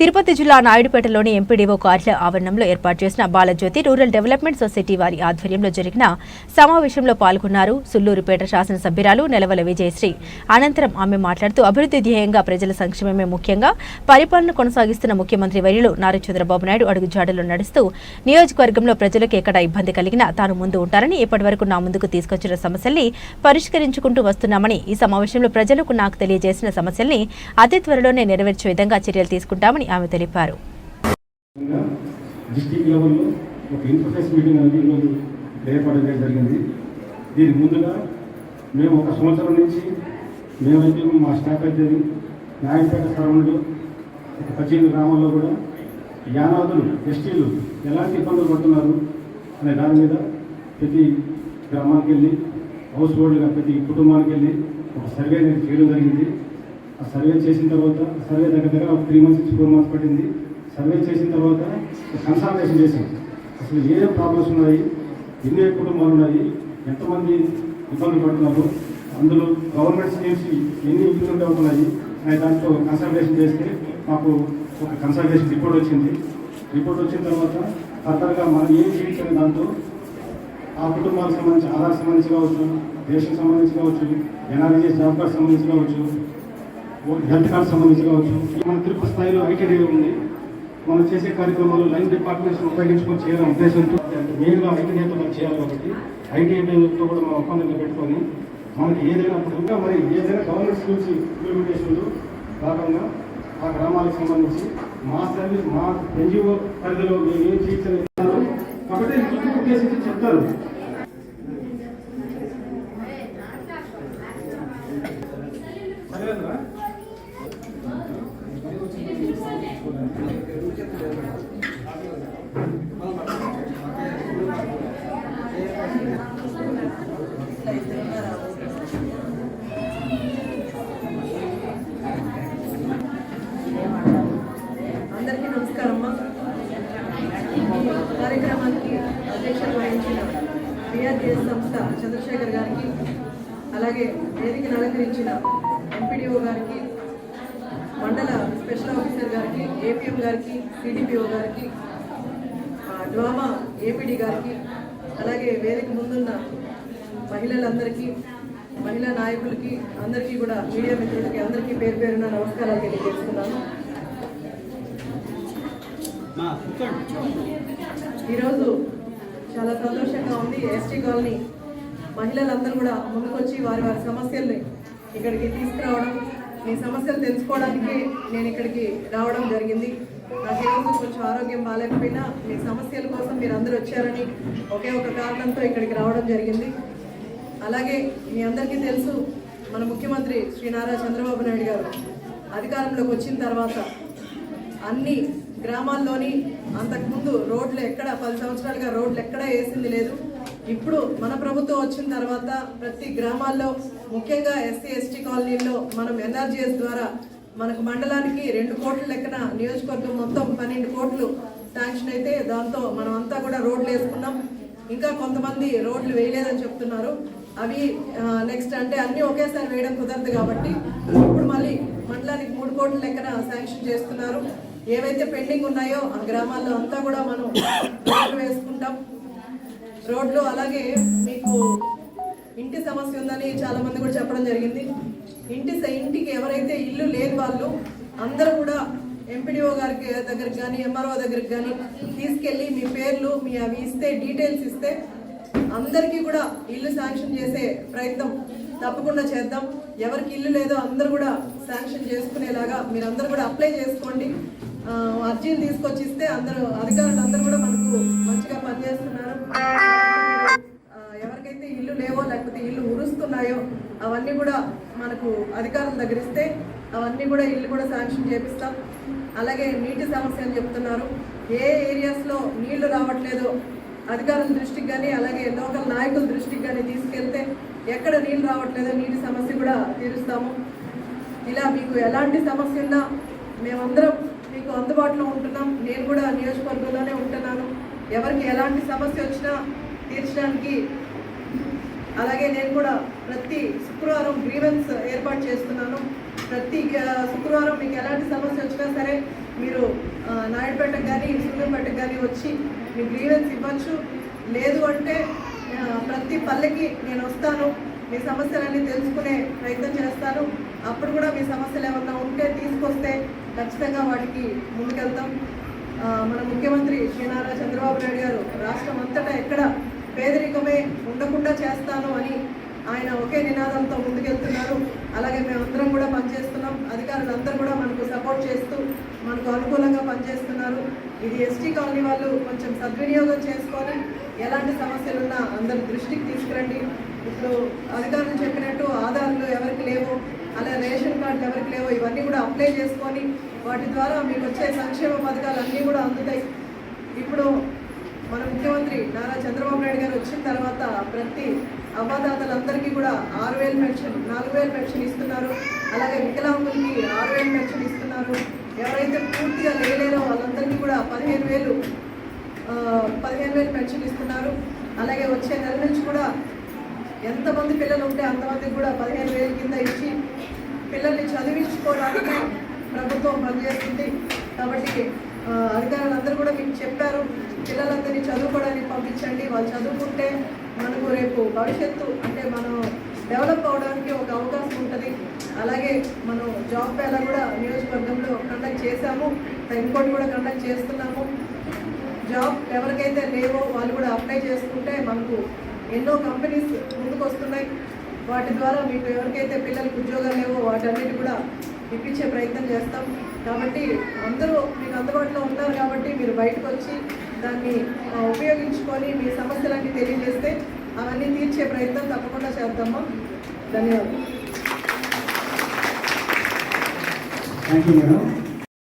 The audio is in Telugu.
తిరుపతి జిల్లా నాయుడుపేటలోని ఎంపీడీఓ కార్యాలయ ఆవరణంలో ఏర్పాటు చేసిన బాలజ్యోతి రూరల్ డెవలప్మెంట్ సొసైటీ వారి ఆధ్వర్యంలో జరిగిన సమావేశంలో పాల్గొన్నారు. సుల్లూరుపేట శాసనసభ్యురాలు నెలవల విజయశ్రీ. అనంతరం ఆమె మాట్లాడుతూ అభివృద్ధి ధ్యేయంగా ప్రజల సంక్షేమమే ముఖ్యంగా పరిపాలన కొనసాగిస్తున్న ముఖ్యమంత్రి వర్యులు నారా చంద్రబాబు నాయుడు అడుగుజాడలో నడుస్తూ నియోజకవర్గంలో ప్రజలకు ఎక్కడ ఇబ్బంది కలిగినా తాను ముందు ఉంటారని ఇప్పటివరకు నా ముందుకు తీసుకొచ్చిన సమస్యల్ని పరిష్కరించుకుంటూ వస్తున్నామని ఈ సమావేశంలో ప్రజలకు నాకు తెలియజేసిన సమస్యల్ని అతి త్వరలోనే నెరవేర్చే విధంగా చర్యలు తీసుకుంటామని ఆమె తెలిపారు. డిస్టిక్ లెవెల్లో ఒక ఇన్ఫోసిస్ మీటింగ్ అనేది ఈరోజు జరిగింది. దీనికి ముందుగా మేము ఒక సంవత్సరం నుంచి మేమైతే మా స్టాఫ్ అయితే నాయకపేట సరౌండ్లో ఒక పద్దెనిమిది గ్రామాల్లో కూడా యానాదులు ఎస్టీలు ఎలాంటి ఇబ్బందులు పడుతున్నారు అనే దాని మీద ప్రతి గ్రామానికి వెళ్ళి హౌస్ హోల్డ్గా ప్రతి కుటుంబానికి వెళ్ళి ఒక సర్వే అనేది చేయడం జరిగింది. ఆ సర్వే చేసిన తర్వాత సర్వే దగ్గర దగ్గర ఒక త్రీ మంత్స్ నుంచి ఫోర్ మంత్స్ పట్టింది. సర్వే చేసిన తర్వాత కన్సల్టేషన్ చేశాం. అసలు ఏ ప్రాబ్లమ్స్ ఉన్నాయి? ఎన్ని కుటుంబాలు ఉన్నాయి? ఎంతమంది ఇబ్బంది పడుతున్నారు? అందులో గవర్నమెంట్ స్కీమ్స్ ఎన్ని ఇంప్లిమెంట్ అవుతున్నాయి? అనే దాంట్లో కన్సల్టేషన్ చేస్తే మాకు ఒక కన్సల్టేషన్ రిపోర్ట్ వచ్చింది. రిపోర్ట్ వచ్చిన తర్వాత ఫర్దర్గా మనం ఏం చేయించాలి దాంతో ఆ కుటుంబాలకు సంబంధించి ఆధార్ సంబంధించి కావచ్చు రేషన్ సంబంధించి కావచ్చు ఎన్ఆర్జీఎస్ జాబ్ కార్డ్ సంబంధించి కావచ్చు హెల్త్ కార్డ్ సంబంధించి కావచ్చు. మన తిరుపతి స్థాయిలో ఐటీడీ ఉంది. మనం చేసే కార్యక్రమాలు లైన్ డిపార్ట్మెంట్స్ ఉపయోగించుకొని చేయాలనే ఉద్దేశంతో మెయిన్గా ఐటీడీతో మనం చేయాలి కాబట్టి ఐటీఐతో కూడా మనం ఒప్పందం పెట్టుకొని మనకి ఏదైనా ఇంకా మరి ఏదైనా గవర్నమెంట్ స్కూల్స్ ఇంప్లిమెంటేషన్లో భాగంగా ఆ గ్రామాలకు సంబంధించి మా సర్వీస్ మా ఎన్జిఓ పరిధిలో మేము ఏం చేయించలేదు కాబట్టి ఉద్దేశించి చెప్తారు. అందరికీ నమస్కారమ్మా కార్యక్రమానికి అధ్యక్షత వహించిన బీఆర్టీఎస్ సంస్థ చంద్రశేఖర్ గారికి అలాగే వేదికను అలంకరించిన ఎంపీడీఓ గారికి మండల స్పెషల్ ఆఫీసర్ గారికి ఏపీఎం గారికి సిడిపిఓ గారికి డ్వామా ఏపీడీ గారికి అలాగే వేదిక ముందున్న మహిళలందరికీ మహిళా నాయకులకి అందరికీ కూడా మీడియా మిత్రులకి అందరికీ పేరు పేరున నమస్కారాలు తెలియజేస్తున్నాను. ఈరోజు చాలా సంతోషంగా ఉంది. ఎస్టీ కాలనీ మహిళలందరూ కూడా ముందుకొచ్చి వారి వారి సమస్యల్ని ఇక్కడికి తీసుకురావడం మీ సమస్యలు తెలుసుకోవడానికి నేను ఇక్కడికి రావడం జరిగింది. నాకు ఈరోజు కొంచెం ఆరోగ్యం బాగాలేకపోయినా మీ సమస్యల కోసం మీరు అందరూ వచ్చారని ఒకే ఒక కారణంతో ఇక్కడికి రావడం జరిగింది. అలాగే మీ అందరికీ తెలుసు మన ముఖ్యమంత్రి శ్రీ నారా చంద్రబాబు నాయుడు గారు అధికారంలోకి వచ్చిన తర్వాత అన్ని గ్రామాల్లోని అంతకుముందు రోడ్లు ఎక్కడ పది సంవత్సరాలుగా రోడ్లు ఎక్కడ వేసింది లేదు. ఇప్పుడు మన ప్రభుత్వం వచ్చిన తర్వాత ప్రతి గ్రామాల్లో ముఖ్యంగా ఎస్సీ ఎస్టీ కాలనీల్లో మనం ఎన్ఆర్జీఎస్ ద్వారా మనకు మండలానికి రెండు కోట్ల లెక్కన నియోజకవర్గం మొత్తం పన్నెండు కోట్లు శాంక్షన్ అయితే దాంతో మనం అంతా కూడా రోడ్లు వేసుకున్నాం. ఇంకా కొంతమంది రోడ్లు వేయలేదని చెప్తున్నారు. అవి నెక్స్ట్ అంటే అన్ని ఒకేసారి వేయడం కుదరదు కాబట్టి ఇప్పుడు మళ్ళీ మండలానికి మూడు కోట్ల లెక్కన శాంక్షన్ చేస్తున్నారు. ఏవైతే పెండింగ్ ఉన్నాయో ఆ గ్రామాల్లో అంతా కూడా మనం రోడ్లు వేసుకుంటాం. రోడ్లు అలాగే మీకు ఇంటి సమస్య ఉందని చాలా మంది కూడా చెప్పడం జరిగింది. ఇంటి ఇంటికి ఎవరైతే ఇల్లు లేని వాళ్ళు అందరూ కూడా ఎంపీడీఓ గారికి దగ్గరికి కానీ ఎంఆర్ఓ దగ్గరికి కానీ తీసుకెళ్ళి మీ పేర్లు మీ అవి ఇస్తే డీటెయిల్స్ ఇస్తే అందరికీ కూడా ఇల్లు శాంక్షన్ చేసే ప్రయత్నం తప్పకుండా చేద్దాం. ఎవరికి ఇల్లు లేదో అందరూ కూడా శాంక్షన్ చేసుకునేలాగా మీరు కూడా అప్లై చేసుకోండి. అర్జీలు తీసుకొచ్చి ఇస్తే అందరూ అధికారులు అందరూ కూడా మనకు మంచిగా పనిచేస్తున్నారు. ఎవరికైతే ఇల్లు లేవో లేకపోతే ఇల్లు ఉరుస్తున్నాయో అవన్నీ కూడా మనకు అధికారుల దగ్గర ఇస్తే అవన్నీ కూడా ఇల్లు కూడా శాంక్షన్ చేపిస్తాం. అలాగే నీటి సమస్య అని చెప్తున్నారు. ఏ ఏరియాస్లో నీళ్ళు రావట్లేదో అధికారుల దృష్టికి కానీ అలాగే లోకల్ నాయకుల దృష్టికి కానీ తీసుకెళ్తే ఎక్కడ నీళ్ళు రావట్లేదో నీటి సమస్య కూడా తీరుస్తాము. ఇలా మీకు ఎలాంటి సమస్య ఉన్నా మేమందరం మీకు అందుబాటులో ఉంటున్నాం. నేను కూడా నియోజకవర్గంలోనే ఉంటున్నాను. ఎవరికి ఎలాంటి సమస్య వచ్చినా తీర్చడానికి అలాగే నేను కూడా ప్రతి శుక్రవారం గ్రీవెన్స్ ఏర్పాటు చేస్తున్నాను. ప్రతి శుక్రవారం మీకు ఎలాంటి సమస్య వచ్చినా సరే మీరు నాయుడుపేట కానీ సూర్యంపేటకు కానీ వచ్చి మీ గ్రీవెన్స్ ఇవ్వచ్చు. లేదు అంటే ప్రతి పల్లెకి నేను వస్తాను. మీ సమస్యలన్నీ తెలుసుకునే ప్రయత్నం చేస్తాను. అప్పుడు కూడా మీ సమస్యలు ఏమన్నా ఉంటే తీసుకొస్తే ఖచ్చితంగా వాటికి ముందుకెళ్తాం. మన ముఖ్యమంత్రి శ్రీ నారా చంద్రబాబు నాయుడు గారు రాష్ట్రం అంతటా ఎక్కడ పేదరికమే ఉండకుండా చేస్తాను అని ఆయన ఒకే నినాదంతో ముందుకెళ్తున్నారు. అలాగే మేమందరం కూడా పనిచేస్తున్నాం. అధికారులందరూ కూడా మనకు సపోర్ట్ చేస్తూ మనకు అనుకూలంగా పనిచేస్తున్నారు. ఇది ఎస్టీ కాలనీ వాళ్ళు కొంచెం సద్వినియోగం చేసుకొని ఎలాంటి సమస్యలున్నా అందరి దృష్టికి తీసుకురండి. ఇప్పుడు అధికారులు చెప్పినట్టు ఆధార్లు ఎవరికి లేవు అలా రేషన్ కార్డులు ఎవరికి లేవు ఇవన్నీ కూడా అప్లై చేసుకొని వాటి ద్వారా మీకు వచ్చే సంక్షేమ పథకాలు అన్నీ కూడా అందుతాయి. ఇప్పుడు మన ముఖ్యమంత్రి నారా చంద్రబాబు నాయుడు గారు వచ్చిన తర్వాత ప్రతి అవ్వదాతలందరికీ కూడా ఆరు వేలు పెన్షన్ నాలుగు వేలు పెన్షన్ ఇస్తున్నారు. అలాగే వికలాంగులకి ఆరు వేలు పెన్షన్ ఇస్తున్నారు. ఎవరైతే పూర్తిగా లేలేరో వాళ్ళందరికీ కూడా పదిహేను వేలు పదిహేను వేలు పెన్షన్ ఇస్తున్నారు. అలాగే వచ్చే నెల నుంచి కూడా ఎంతమంది పిల్లలు ఉంటే అంతమంది కూడా పదిహేను వేల కింద ఇచ్చి పిల్లల్ని చదివించుకోవడానికి ప్రభుత్వం పనిచేస్తుంది. కాబట్టి ఆ, అధికారులందరూ కూడా మీకు చెప్పారు. పిల్లలందరినీ చదువుకోవడానికి పంపించండి. వాళ్ళు చదువుకుంటే మనకు రేపు భవిష్యత్తు అంటే మనం డెవలప్ అవడానికి ఒక అవకాశం ఉంటుంది. అలాగే మనం జాబ్ పేలా కూడా నియోజకవర్గంలో కండక్ట్ చేశాము. ఇంకోటి కూడా కండక్ట్ చేస్తున్నాము. జాబ్ ఎవరికైతే లేవో వాళ్ళు కూడా అప్లై చేసుకుంటే మనకు ఎన్నో కంపెనీస్ ముందుకు వస్తున్నాయి వాటి ద్వారా మీకు ఎవరికైతే పిల్లలకు ఉద్యోగాలు లేవో వాటన్నిటి కూడా ఇప్పించే ప్రయత్నం చేస్తాం. కాబట్టి అందరూ మీకు అందుబాటులో ఉన్నారు కాబట్టి మీరు బయటకు వచ్చి దాన్ని ఉపయోగించుకొని మీ సమస్యలన్నీ తెలియజేస్తే అవన్నీ తీర్చే ప్రయత్నం తప్పకుండా చేద్దామా? ధన్యవాదాలు. Thank you madam